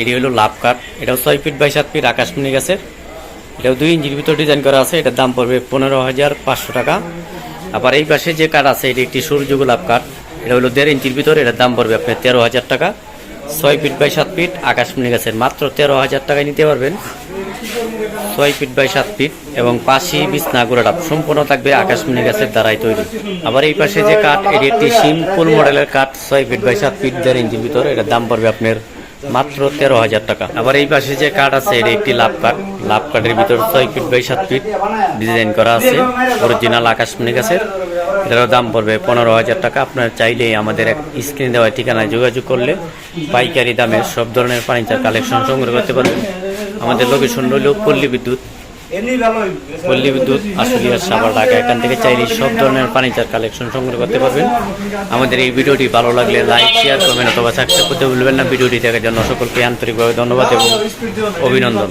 এটি হলো লাভ কাঠ এটাও ছয় ফিট বাই সাত ফিট আকাশমণি গাছের। এটাও দুই ইঞ্চির ভিতর ডিজাইন করা আছে। এটার দাম পড়বে পনেরো হাজার পাঁচশো টাকা। আবার এই পাশে যে কাঠ আছে, এটি একটি সূর্য গোলাপ কাঠ। এটা হলো দেড় ইঞ্চির ভিতর, এটার দাম পড়বে আপনার তেরো হাজার টাকা। ছয় ফিট বাই সাত ফিট আকাশমণি গাছের। মাত্র তেরো হাজার টাকায় নিতে পারবেন। ছয় ফিট বাই সাত ফিট এবং পাশি বিছনা গোড়াটা সম্পূর্ণ থাকবে আকাশমণি গাছের দ্বারাই তৈরি। আবার এই পাশে যে কাঠ, এটি একটি সিম্পল মডেলের কাঠ। ছয় ফিট বাই সাত ফিট, দেড় ইঞ্চির ভিতর, এটার দাম পড়বে আপনার মাত্র তেরো হাজার টাকা। আবার এই পাশে যে কাঠ আছে, এটি একটি লাভ কাঠ লাভ কাঠের ভিতর ছয় ফিট বাই সাত ফিট ডিজাইন করা আছে। অরিজিনাল আকাশমণি গাছের। এটারও দাম পড়বে পনেরো হাজার টাকা। আপনার চাইলেই আমাদের এক স্ক্রিন দেওয়া ঠিকানায় যোগাযোগ করলে পাইকারি দামে সব ধরনের ফার্নিচার কালেকশন সংগ্রহ করতে পারবেন। আমাদের লোকেশন রইল পল্লী বিদ্যুৎ পল্লী বিদ্যুৎ আশুলিয়া সাভার ঢাকা এখান থেকে চাইলে সব ধরনের ফার্নিচার কালেকশন সংগ্রহ করতে পারবেন। আমাদের এই ভিডিওটি ভালো লাগলে লাইক শেয়ার কমেন্ট অথবা সাবস্ক্রাইব করতে ভুলবেন না। ভিডিওটি দেখার জন্য সকলকে আন্তরিকভাবে ধন্যবাদ এবং অভিনন্দন।